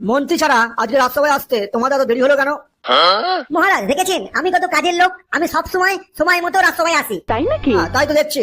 মন্ত্রী ছাড়া আজকে রাজসভায় আসতে তোমাদের এত দেরি হলো কেন? মহারাজ দেখেছেন? আমি কত কাজের লোক আমি সব সময় সময় মতো রাজসভায় আসি। তাই নাকি? হ্যাঁ, তাই তো দেখছি।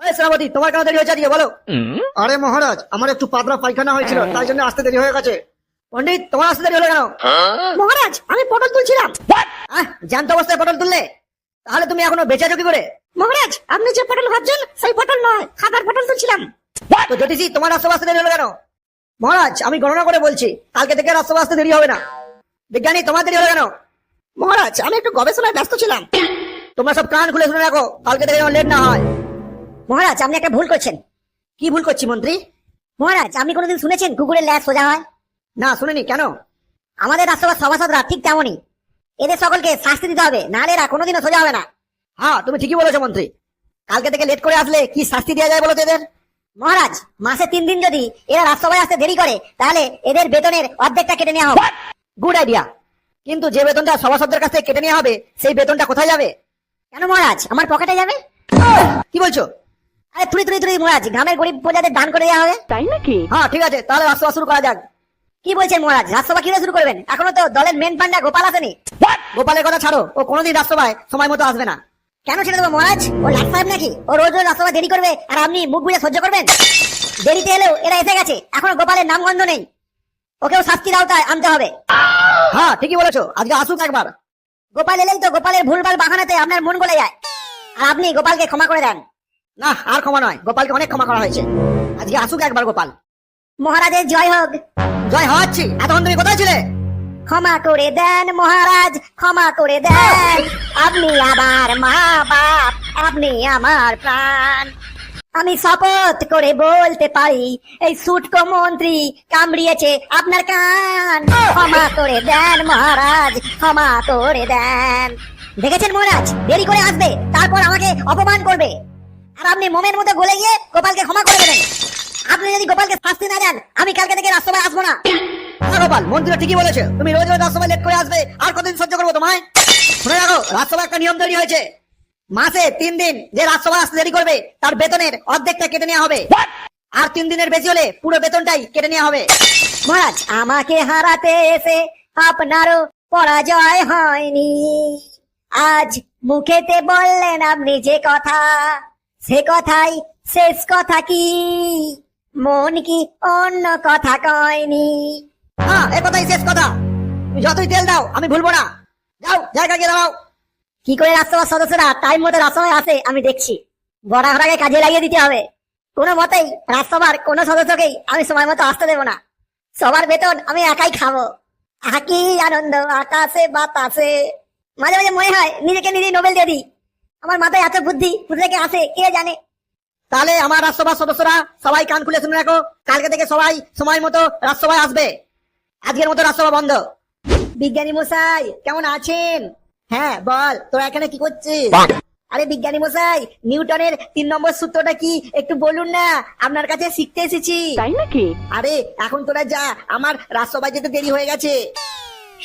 সেনাপতি তোমার কেন দেরি হয়েছে আজকে বলো? আরে মহারাজ আমার একটু পাতলা পায়খানা হয়েছিল তাই জন্য আসতে দেরি হয়ে গেছে। পণ্ডিত তোমার আসতে দেরি হলো কেন? মহারাজ আমি পটল তুলছিলাম। আহ, জ্যান্ত অবস্থায় পটল তুললে? তাহলে তুমি এখনও বেঁচে আছো কি করে? মহারাজ আপনি যে পটল ভাবছেন সেই পটল নয় খাবার পটল তুলছিলাম। তো জ্যোতিষী তোমার রাজসভা আসতে দেরি হলো কেন? মহারাজ, আমি গণনা করে বলছি, কালকে থেকে রাজসভা আসতে দেরি হবে না। বিজ্ঞানী, তোমার দেরি হলো কেন? মহারাজ, আমি একটু গবেষণায় ব্যস্ত ছিলাম। তোমরা সব কান খুলে শুনে রাখো কালকে থেকে লেট না হয়। মহারাজ, আপনি একটা ভুল করছেন। কি ভুল করছি, মন্ত্রী? মহারাজ, আপনি কোনোদিন শুনেছেন কুকুরের ল্যাজ সোজা হয়? না, শুনিনি, কেন? আমাদের রাজসভার সভাসদরা ঠিক তেমনই। এদের সকলকে শাস্তি দিতে হবে, নাহলে এরা কোনোদিনও সোজা হবে না। হ্যাঁ তুমি ঠিকই বলেছ, মন্ত্রী। কালকে থেকে লেট করে আসলে কি শাস্তি দেওয়া যায় বলো তো এদের? মহারাজ মাসে তিন দিন যদি এরা রাজসভায় আসতে দেরি করে তাহলে এদের বেতনের অর্ধেকটা কেটে নেওয়া হবে। গুড আইডিয়া কিন্তু যে বেতনটা সভাসদদের কাছ থেকে কেটে নেওয়া হবে সেই বেতনটা কোথায় যাবে? কেন মহারাজ? আমার পকেটে যাবে? কি বলছো? আরে তুই তুই তুই মহারাজ গ্রামের গরিব প্রজাদের দান করে দেওয়া হবে। তাই নাকি? হ্যাঁ ঠিক আছে তাহলে রাজসভা শুরু করা যাক। কি বলছেন মহারাজ? রাজসভা কীভাবে শুরু করবেন? এখনও তো দলের মেন পান্ডা গোপাল আসেনি। গোপালের কথা ছাড়ো ও কোনোদিন রাজসভায় সময় মতো আসবে না। কেন ছেড়ে দেবো মহারাজ? ও লাট নাকি? ও রোজ রোজ রাজসভা দেরি করবে আর আপনি মুখ বুঝে সহ্য করবেন? দেরিতে এলেও এরা এসে গেছে, এখনও গোপালের নামগন্ধ নেই। ওকেও শাস্তির আওতায় আনতে হবে। হ্যাঁ ঠিকই বলেছ, আজকে আসুক একবার। গোপাল এলেই তো গোপালের ভুলভাল বাহানাতে আপনার মন গলে যায়। আর আপনি গোপালকে ক্ষমা করে দেন। না, আর ক্ষমা নয়, গোপালকে অনেক ক্ষমা করা হয়েছে। আজকে আসুক একবার গোপাল। মহারাজের জয় হোক। জয় হওয়াচ্ছি এতক্ষণ তুমি কোথায় ছিলে? ক্ষমা করে দেন মহারাজ, ক্ষমা করে দেন। আপনি আমার মা বাপ, আপনি আমার প্রাণ। আমি শপথ করে বলতে পারি, এই সুটকো মন্ত্রী কামড়িয়েছে আপনার কান। ক্ষমা করে দেন মহারাজ, ক্ষমা করে দেন। দেখেছেন মহারাজ, দেরি করে আসবে, তারপর আমাকে অপমান করবে। আর আপনি মোমের মতো গলে গিয়ে গোপালকে ক্ষমা করে দেবেন। আপনি যদি গোপালকে শাস্তি না দেন, আমি কালকে থেকে রাস্তায় আসব না। গোপাল মন্ত্রী ঠিকই বলেছে। তুমি রোজ রোজ রাজসভায় লেট করে আসবে আর কতদিন সহ্য করব তোমায়? শুনে রাখো রাজসভা একটা নিয়ম তৈরি হয়েছে। মাসে তিন দিন যে রাজসভা আসতে দেরি করবে তার বেতনের অর্ধেকটা কেটে নেওয়া হবে। আর তিন দিনের বেশি হলে পুরো বেতনটাই কেটে নেওয়া হবে। মহারাজ আমাকে হারাতে এসে আপনারও পরাজয় হয়নি। আজ মুখেতে বললেন আপনি যে কথা সে কথাই শেষ কথা কি? মন কি অন্য কথা কয়নি? হ্যাঁ এ কথাই শেষ কথা। তুমি যতই তেল দাও আমি ভুলবো না। যাও জায়গা গিয়ে দাঁড়াও। কি করে রাজসভার সদস্যরা টাইম মতো রাজসভায় আসে আমি দেখছি। বড় ঘোড়াকে কাজে লাগিয়ে দিতে হবে। কোনো মতেই রাজসভার কোনো সদস্যকেই আমি সময় মতো আসতে দেবো না। সবার বেতন আমি একাই খাব। আকি আনন্দ আকাশে বাতাসে। মাঝে মাঝে মনে হয় নিজেকে নিজেই নোবেল দিয়ে দিই। আমার মাথায় এত বুদ্ধি থেকে আসে কে জানে? তাহলে আমার রাজসভার সদস্যরা সবাই কান খুলে শুনে রাখো। কালকে থেকে সবাই সময় মতো রাজসভায় আসবে। আজকের মতো রাজসভা বন্ধ। বিজ্ঞানী মশাই কেমন আছেন? হ্যাঁ বল তোরা এখানে কি করছিস? আরে বিজ্ঞানী মশাই নিউটনের তিন নম্বর সূত্রটা কি? একটু বলুন না আপনার কাছে শিখতে এসেছি। তাই নাকি? আরে এখন তোরা যা আমার রাজসভায় যেতে দেরি হয়ে গেছে।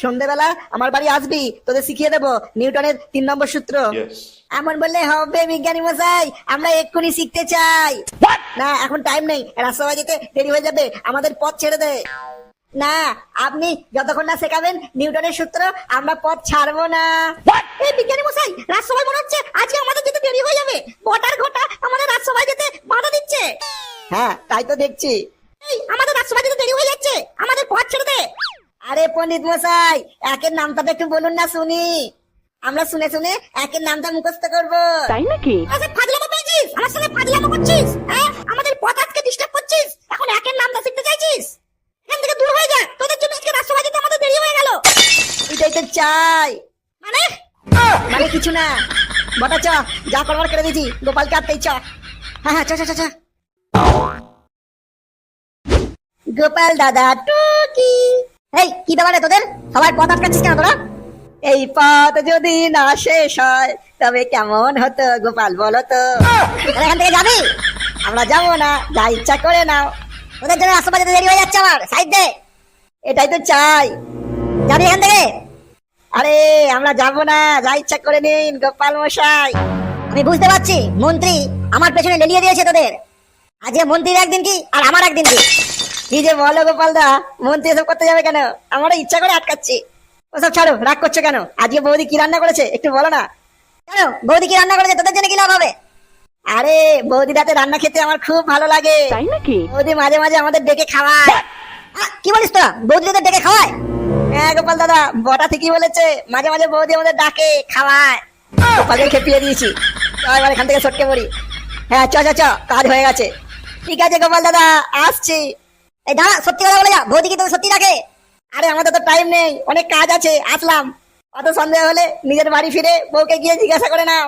সন্ধেবেলা আমার বাড়ি আসবি তোদের শিখিয়ে দেবো নিউটনের তিন নম্বর সূত্র। এমন বললে হবে বিজ্ঞানী মশাই আমরা এক্ষুনি শিখতে চাই। না এখন টাইম নেই রাজসভায় যেতে দেরি হয়ে যাবে আমাদের পথ ছেড়ে দে। না আপনি যতক্ষণ না শেখাবেন নিউটনের সূত্র আমরা পথ ছাড়বো না। এই বিজ্ঞানী মশাই রাজসভায় মনে হচ্ছে আজকে আমাদের যেতে দেরি হয়ে যাবে। বটার ঘটা আমাদের রাজসভায় যেতে বাধা দিচ্ছে। হ্যাঁ তাই তো দেখছি। এই আমাদের রাজসভায় যেতে দেরি হয়ে যাচ্ছে। আমাদের পথ ছেড়ে দে। আরে পণ্ডিত মশাই একের নামটা তো একটু বলুন না শুনি। আমরা শুনে শুনে একের নামটা মুখস্থ করব। তাই নাকি? আচ্ছা ফাজলামো পেয়েছিস? আমার সঙ্গে ফাজলামো করছিস? হ্যাঁ? আমাদের পথ আজকে ডিস্টার্ব করছিস? এখন একের নামটা শিখতে চাইছিস? এখান থেকে দূর হয়ে যা। তোদের জন্য আজকে রাস্তা যেতে আমাদের দেরি হয়ে গেল। এটাই তো চাই। মানে? মানে কিছু না। বটা চ যা করবার করে দিয়েছি। গোপালকে আটতেই চ। হ্যাঁ হ্যাঁ চ চ চ চ। গোপাল দাদা টুকি। এই কি ব্যাপারে তোদের? সবার পথ আটকাচ্ছিস কেন তোরা? এই পথ যদি না শেষ হয় তবে কেমন হতো গোপাল বলো তো? এখান থেকে যাবি? আমরা যাব না। যা ইচ্ছা করে নাও। তোদের জন্য রাস্তা যেতে দেরি হয়ে যাচ্ছে আমার। সাইড দে। এটাই তো চাই। যাবি এখান থেকে? আরে, আমরা যাব না। যা ইচ্ছা করে নিন, গোপাল মশাই। আমি বুঝতে পারছি, মন্ত্রী আমার পেছনে লেলিয়ে দিয়েছে তোদের। আজকে মন্ত্রীর একদিন কি, আর আমার একদিন কি? কি যে বলো গোপাল দা মন্ত্রী এসব করতে যাবে কেন? আমারও ইচ্ছা করে আটকাচ্ছি। ওসব ছাড়ো, রাগ করছ কেন? আজকে বৌদি কি রান্না করেছে, একটু বলো না। কেন? বৌদি কি রান্না করেছে? তোদের জন্য কি লাভ হবে? আরে বৌদি রাতে রান্না খেতে আমার খুব ভালো লাগে। তাই নাকি? বৌদি মাঝে মাঝে আমাদের ডেকে খাওয়ায়। কি বলিস তোরা? বৌদি তোদের ডেকে খাওয়ায়? হ্যাঁ গোপাল দাদা বটা ঠিকই বলেছে। মাঝে মাঝে বৌদি আমাদের ডাকে খাওয়ায়। গোপালকে খেপিয়ে দিয়েছি। এবার এখান থেকে সটকে পড়ি। হ্যাঁ চ চ চ কাজ হয়ে গেছে। ঠিক আছে গোপাল দাদা আসছি। এই দাঁড়া সত্যি কথা বলে যা। বৌদি কি তোদের সত্যি রাখে আরে আমাদের তো টাইম নেই। অনেক কাজ আছে আসলাম। অত সন্দেহ হলে নিজের বাড়ি ফিরে বউকে গিয়ে জিজ্ঞাসা করে নাও।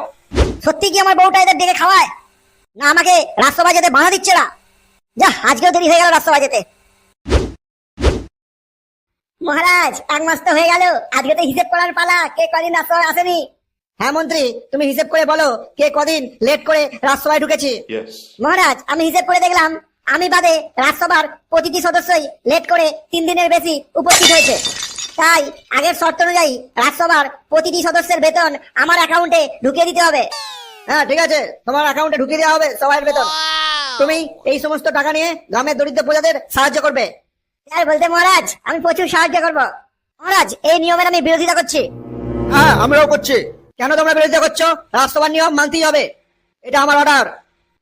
সত্যি কি আমার বউটা এদের ডেকে খাওয়ায়? না আমাকে রাস্তা যেতে বাধা দিচ্ছে না? যা আজকেও দেরি হয়ে গেল রাস্তা যেতে। মহারাজ এক মাস তো হয়ে গেল। আজকে তো হিসেব করার পালা। কে কদিন রাস্তা আসেনি? হ্যাঁ মন্ত্রী তুমি হিসেব করে বলো কে কদিন লেট করে রাজসভায় ঢুকেছি। মহারাজ আমি হিসেব করে দেখলাম আমি বাদে রাজসভার প্রতিটি সদস্যই লেট করে তিন দিনের বেশি উপস্থিত হয়েছে। তাই আগের শর্ত অনুযায়ী রাজসভার প্রতিটি সদস্যের বেতন আমার অ্যাকাউন্টে ঢুকিয়ে দিতে হবে। হ্যাঁ ঠিক আছে। তোমার অ্যাকাউন্টে ঢুকিয়ে দেওয়া হবে সবাই বেতন। তুমি এই সমস্ত টাকা নিয়ে গ্রামের দরিদ্র প্রজাদের সাহায্য করবে। আর বলতে মহারাজ আমি প্রচুর সাহায্য করব। মহারাজ এই নিয়মের আমি বিরোধিতা করছি। হ্যাঁ আমরাও করছি। কেন তোমরা বিরোধিতা করছ? রাজসভার নিয়ম মানতেই হবে। এটা আমার অর্ডার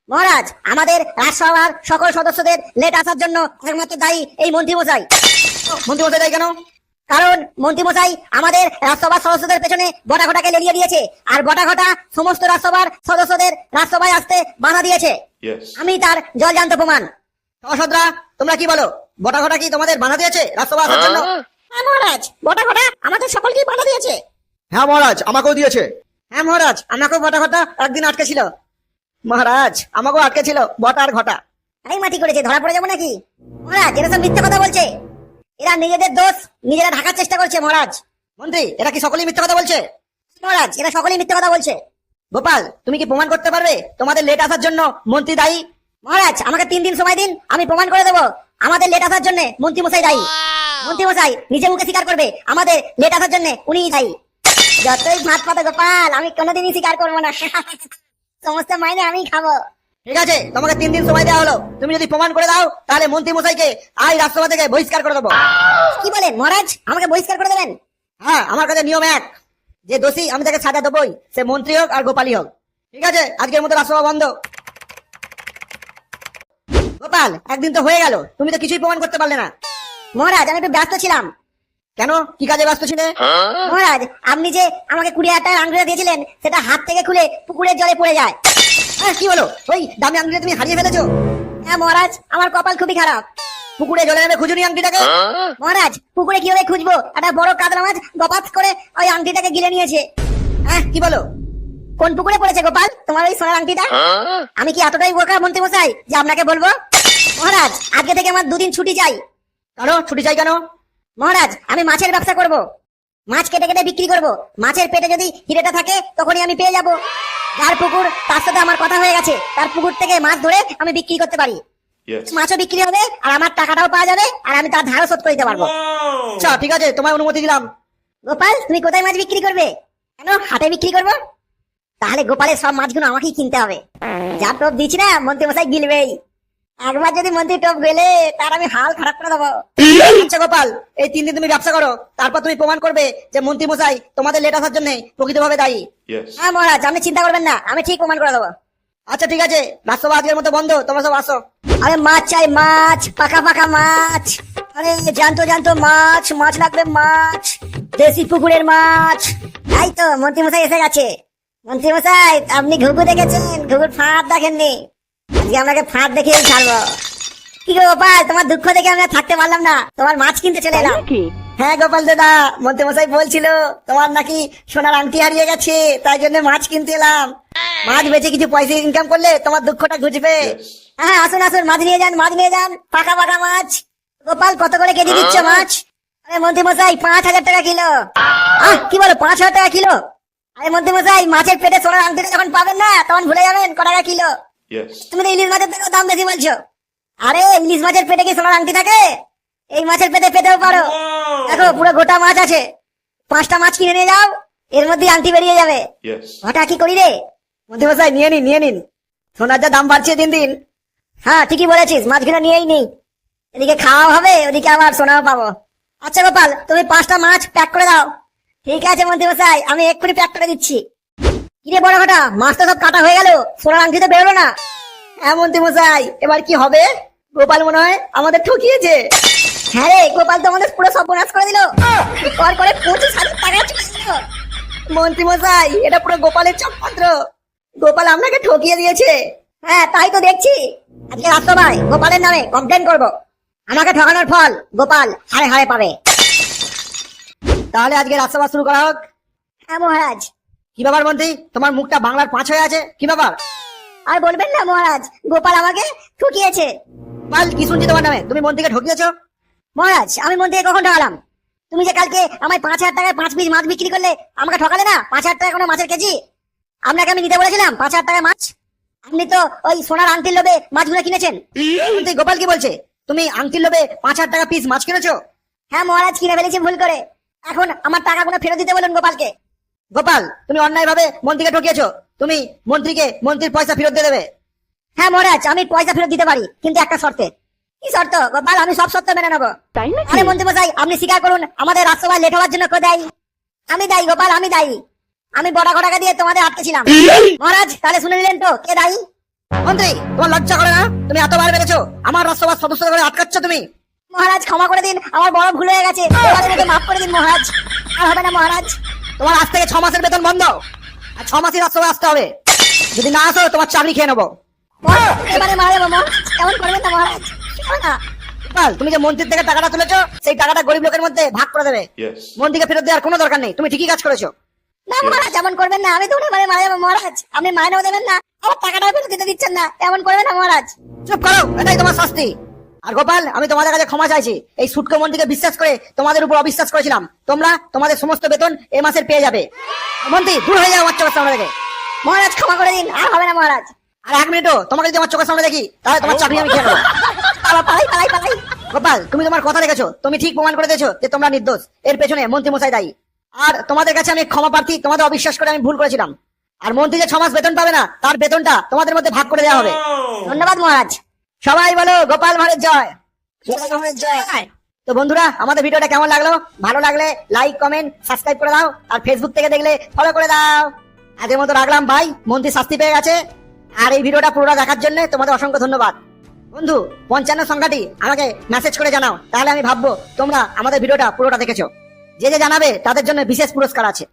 মহারাজ আমাদের রাজসভার সকল সদস্যদের লেট আসার জন্য একমাত্র দায়ী এই মন্ত্রী মশাই মন্ত্রী বলতে দেয় কেন? কারণ মন্ত্রী মশাই আমাদের রাজসভার সদস্যদের পেছনে বটা ঘটাকে লেলিয়ে দিয়েছে। আর বটা ঘটা সমস্ত রাজসভার সদস্যদের রাজসভায় আসতে বাধা দিয়েছে। আমি তার জলজান্ত প্রমাণ। সহসদরা তোমরা কি বলো? বটা ঘটা কি তোমাদের বাধা দিয়েছে রাজসভা আসার জন্য? হ্যাঁ। মহারাজ। বটা ঘটা আমাদের সকলকেই বাধা দিয়েছে। হ্যাঁ মহারাজ আমাকেও দিয়েছে। হ্যাঁ মহারাজ আমাকেও বটা ঘটা একদিন আটকে ছিল মহারাজ আমাকেও আটকে ছিল বটা আর ঘটা এই মাটি করেছে ধরা পড়ে যাব নাকি? মহারাজ এরা সব মিথ্যা কথা বলছে। এরা নিজেদের দোষ নিজেরা ঢাকার চেষ্টা করছে মহারাজ। মন্ত্রী এরা কি সকলেই মিথ্যা কথা বলছে? মহারাজ এরা সকলেই মিথ্যা কথা বলছে। গোপাল তুমি কি প্রমাণ করতে পারবে? তোমাদের লেট আসার জন্য মন্ত্রী দায়ী। মহারাজ আমাকে তিন দিন সময় দিন আমি প্রমাণ করে দেবো। আমাদের লেট আসার জন্য মন্ত্রী মশাই দায়ী। মন্ত্রী মশাই নিজে মুখে স্বীকার করবে আমাদের লেট আসার জন্য উনিই দায়ী। যতই ভাত পাতা গোপাল আমি কোনোদিনই স্বীকার করব না। সমস্ত মাইনে আমি খাব। ঠিক আছে তোমাকে তিন দিন সময় দেওয়া হলো। তুমি যদি প্রমাণ করে দাও তাহলে মন্ত্রী মশাইকে আজ রাজসভা থেকে বহিষ্কার করে দেবো। কি বলেন মহারাজ? আমাকে বহিষ্কার করে দেবেন? হ্যাঁ আমার কাছে নিয়ম এক। যে দোষী আমি তাকে সাজা দেবই সে মন্ত্রী হোক আর গোপালই হোক। ঠিক আছে আজকের মতো রাজসভা বন্ধ। গোপাল একদিন তো হয়ে গেল তুমি তো কিছুই প্রমাণ করতে পারলে না। মহারাজ আমি একটু ব্যস্ত ছিলাম। কেন? কি কাজে ব্যস্ত ছিলে? মহারাজ আপনি যে আমাকে কুড়ি হাজার টাকার আংটিটা দিয়েছিলেন সেটা হাত থেকে খুলে পুকুরের জলে পড়ে যায়। হ্যাঁ কি হলো? ওই দামি আংটিটা তুমি হারিয়ে ফেলেছো। হ্যাঁ মহারাজ আমার কপাল খুবই খারাপ। পুকুরে জলে নেমে খুঁজুনি আংটিটাকে। মহারাজ পুকুরে কীভাবে খুঁজবো? একটা বড় কাতলা মাছ গপাত করে ওই আংটিটাকে গিলে নিয়েছে। হ্যাঁ কি বলো? কোন পুকুরে পড়েছে গোপাল? তোমার ওই সোনার আংটিটা? আমি কি এতটাই বোকা মন্ত্রী মশাই যে আপনাকে বলব? মহারাজ আজকে থেকে আমার দুদিন ছুটি চাই। কেন ছুটি চাই কেন? মহারাজ আমি মাছের ব্যবসা করব। মাছ কেটে কেটে বিক্রি করব। মাছের পেটে যদি হিরেটা থাকে তখনই আমি পেয়ে যাব। যার পুকুর তার সাথে আমার কথা হয়ে গেছে। তার পুকুর থেকে মাছ ধরে আমি বিক্রি করতে পারি। মাছও বিক্রি হবে আর আমার টাকাটাও পাওয়া যাবে আর আমি তার ধারও শোধ করে দিতে পারব। আচ্ছা ঠিক আছে তোমার অনুমতি দিলাম। গোপাল তুমি কোথায় মাছ বিক্রি করবে? কেন হাটে বিক্রি করব? তাহলে গোপালের সব মাছগুলো আমাকেই কিনতে হবে। যা টোপ দিচ্ছি না মন্ত্রী মশাই গিলবেই। একবার যদি মন্ত্রী টপ গেলে তার আমি হাল খারাপ করে দেবো। আচ্ছা গোপাল এই তিন দিন তুমি ব্যবসা করো তারপর তুমি প্রমাণ করবে যে মন্ত্রী মশাই তোমাদের লেট আসার জন্য প্রকৃতভাবে দায়ী। হ্যাঁ মহারাজ আপনি চিন্তা করবেন না আমি ঠিক প্রমাণ করে দেবো। আচ্ছা ঠিক আছে রাজসভা আজকের মতো বন্ধ তোমরা সব আসো। আরে মাছ চাই মাছ পাকা পাকা মাছ। আরে জানতো জানতো মাছ মাছ লাগবে মাছ দেশি পুকুরের মাছ। তাই তো মন্ত্রী মশাই এসে গেছে। মন্ত্রী মশাই আপনি ঘুঘু দেখেছেন? ঘুঘুর ফাঁদ দেখেননি? আজকে আপনাকে ফাঁদ দেখেই ছাড়বো। কি গো গোপাল তোমার দুঃখ দেখে আমি আর থাকতে পারলাম না। তোমার মাছ কিনতে চলে এলাম। হ্যাঁ গোপাল দাদা মন্ত্রী মশাই বলছিল তোমার নাকি সোনার আংটি হারিয়ে গেছে তাই জন্য মাছ কিনতে এলাম। মাছ বেচে কিছু পয়সা ইনকাম করলে তোমার দুঃখটা ঘুচবে। হ্যাঁ আসুন আসুন মাছ নিয়ে যান মাছ নিয়ে যান পাকা পাকা মাছ। গোপাল কত করে কেজি দিচ্ছ মাছ? আরে মন্ত্রী মশাই পাঁচ হাজার টাকা কিলো। আহ কি বলো পাঁচ হাজার টাকা কিলো? আরে মন্ত্রী মশাই মাছের পেটে সোনার আংটিটা যখন পাবেন না তখন ভুলে যাবেন ক টাকা কিলো. তুমি তো ইলিশ মাছের দাম বেশি বলছো। আরে ইলিশ মাছের পেটে কি সোনার আংটি থাকে? এই মাছের পেটে পেতেও পারো। দেখো পুরো গোটা মাছ আছে। পাঁচটা মাছ কিনে নিয়ে যাও এর মধ্যে আংটি বেরিয়ে যাবে. ঘটা কি করি রে? মন্ত্রী মশাই নিয়ে নিন নিয়ে নিন। সোনার যা দাম বাড়ছে দিন দিন। হ্যাঁ ঠিকই বলেছিস মাছগুলো নিয়েই নেই। এদিকে খাওয়া হবে ওদিকে আবার সোনাও পাবো। আচ্ছা গোপাল তুমি পাঁচটা মাছ প্যাক করে দাও। ঠিক আছে মন্ত্রী মশাই আমি এক্ষুনি প্যাক করে দিচ্ছি। কিরে বড় ঘটা, মাছটা সব কাটা হয়ে গেল, সোনার আংটি তো বেরোলো না। হ্যাঁ মন্ত্রী মশাই, এবার কি হবে? গোপাল মনে হয় আমাদের ঠকিয়েছে। হ্যাঁ রে, গোপাল তো আমাদের পুরো সর্বনাশ করে দিল। কর করে টাকা মন্ত্রী মশাই, এটা পুরো গোপালের চক্রান্ত গোপাল আপনাকে ঠকিয়ে দিয়েছে। হ্যাঁ তাই তো দেখছি। আজকে রাষ্ট্রভাই গোপালের নামে কমপ্লেন করব। আমাকে ঠকানোর ফল গোপাল হারে হারে পাবে। তাহলে আজকে রাজসভা শুরু করা হোক। হ্যাঁ মহারাজ। কি ব্যাপার মন্ত্রী তোমার মুখটা বাংলার পাঁচ হয়ে আছে? কি ব্যাপার? আর বলবেন না মহারাজ। গোপাল আমাকে ঠকিয়েছে। গোপাল কি শুনছি তোমার নামে? তুমি মন্ত্রীকে ঠকিয়েছো? মহারাজ আমি মন থেকে কখন ঠকালাম? তুমি যে কালকে আমায় পাঁচ হাজার টাকায় পাঁচ পিস মাছ বিক্রি করলে আমাকে ঠকালে না? পাঁচ হাজার টাকা কোনো মাছের কেজি? আপনাকে আমি নিতে বলেছিলাম পাঁচ হাজার টাকায় মাছ? আপনি তো ওই সোনার আংটির লোভে মাছগুলো কিনেছেন। গোপাল কি বলছে? তুমি আংটির লোভে পাঁচ হাজার টাকা পিস মাছ কিনেছো? হ্যাঁ মহারাজ কিনে ফেলেছি ভুল করে। এখন আমার টাকা টাকাগুলো ফেরত দিতে বলুন গোপালকে। গোপাল তুমি অন্যায় ভাবে মন্ত্রীকে ঠকিয়েছো। তুমি মন্ত্রীকে মন্ত্রীর পয়সা ফেরত দিয়ে দেবে। হ্যাঁ মহারাজ আমি পয়সা ফেরত দিতে পারি কিন্তু একটা শর্তে। কি শর্ত? গোপাল আমি সব শর্ত মেনে নেব। আরে মন্ত্রী মশাই আপনি স্বীকার করুন আমাদের রাজসভায় লেট হওয়ার জন্য দায়ী? আমি দায়ী গোপাল আমি দায়ী। আমি বড় ঘটাকে দিয়ে তোমাদের আটকেছিলাম মহারাজ তাহলে শুনে নিলেন তো কে দায়ী? মন্ত্রী তোমার লজ্জা করে না? তুমি এতবার বেড়েছো আমার রাজসভার সদস্য করে আটকাচ্ছ তুমি। মহারাজ ক্ষমা করে দিন আমার বড় ভুল হয়ে গেছে। মাফ করে দিন মহারাজ। আর হবে না মহারাজ। তোমার আজ থেকে ছ মাসের বেতন বন্ধ। আর ছ মাসই রাজসভায় আসতে হবে। যদি না আসো তোমার চাকরি খেয়ে নেব। এবারে মারা না মহারাজ তুমি যে মন্ত্রীর থেকে টাকাটা তুলেছো সেই টাকাটা গরিব লোকের মধ্যে ভাগ করে দেবে। Yes. মন্ত্রীকে ফেরত দেওয়ার কোনো দরকার নেই। তুমি ঠিকই কাজ করেছ। না মহারাজ এমন করবেন না। আমি তো এবারে মারা যাব মহারাজ। আপনি মাইনেও দেবেন না। আমার টাকাটাও ফেরত দিতে দিচ্ছেন না। এমন করবেন না মহারাজ। চুপ করো এটাই তোমার শাস্তি। আর গোপাল আমি তোমাদের কাছে ক্ষমা চাইছি। এই সুটকো মন্ত্রীকে বিশ্বাস করে তোমাদের উপর অবিশ্বাস করেছিলাম। তোমরা তোমাদের সমস্ত বেতন এ মাসের পেয়ে যাবে। মন্ত্রী দূর হয়ে যাও চোখের সামনে থেকে। মহারাজ ক্ষমা করে দিন আর হবে না মহারাজ। আর এক মিনিটও তোমাকে যদি আমার চোখের সামনে দেখি তাহলে তোমার চাকরি আমি খেয়ে নেব। পালাই পালাই পালাই গোপাল তুমি তোমার কথা রেখেছো। তুমি ঠিক প্রমাণ করে দিয়েছ যে তোমরা নির্দোষ। এর পেছনে মন্ত্রী মশাই দায়ী। আর তোমাদের কাছে আমি ক্ষমা প্রার্থী তোমাদের অবিশ্বাস করে আমি ভুল করেছিলাম। আর মন্ত্রী যে ছ মাস বেতন পাবে না তার বেতনটা তোমাদের মধ্যে ভাগ করে দেওয়া হবে। ধন্যবাদ মহারাজ। সবাই বলো গোপাল ভাঁড়ের জয়। জয়। তো বন্ধুরা আমাদের ভিডিওটা কেমন লাগল? ভালো লাগলে লাইক কমেন্ট সাবস্ক্রাইব করে দাও। আর ফেসবুক থেকে দেখলে ফলো করে দাও। আজকের মতো রাখলাম ভাই মন্ত্রী শাস্তি পেয়ে গেছে। আর এই ভিডিওটা পুরোটা দেখার জন্য তোমাদের অসংখ্য ধন্যবাদ। বন্ধু পঞ্চান্ন সংখ্যাটি আমাকে মেসেজ করে জানাও। তাহলে আমি ভাববো তোমরা আমাদের ভিডিওটা পুরোটা দেখেছ। যে যে জানাবে তাদের জন্য বিশেষ পুরস্কার আছে।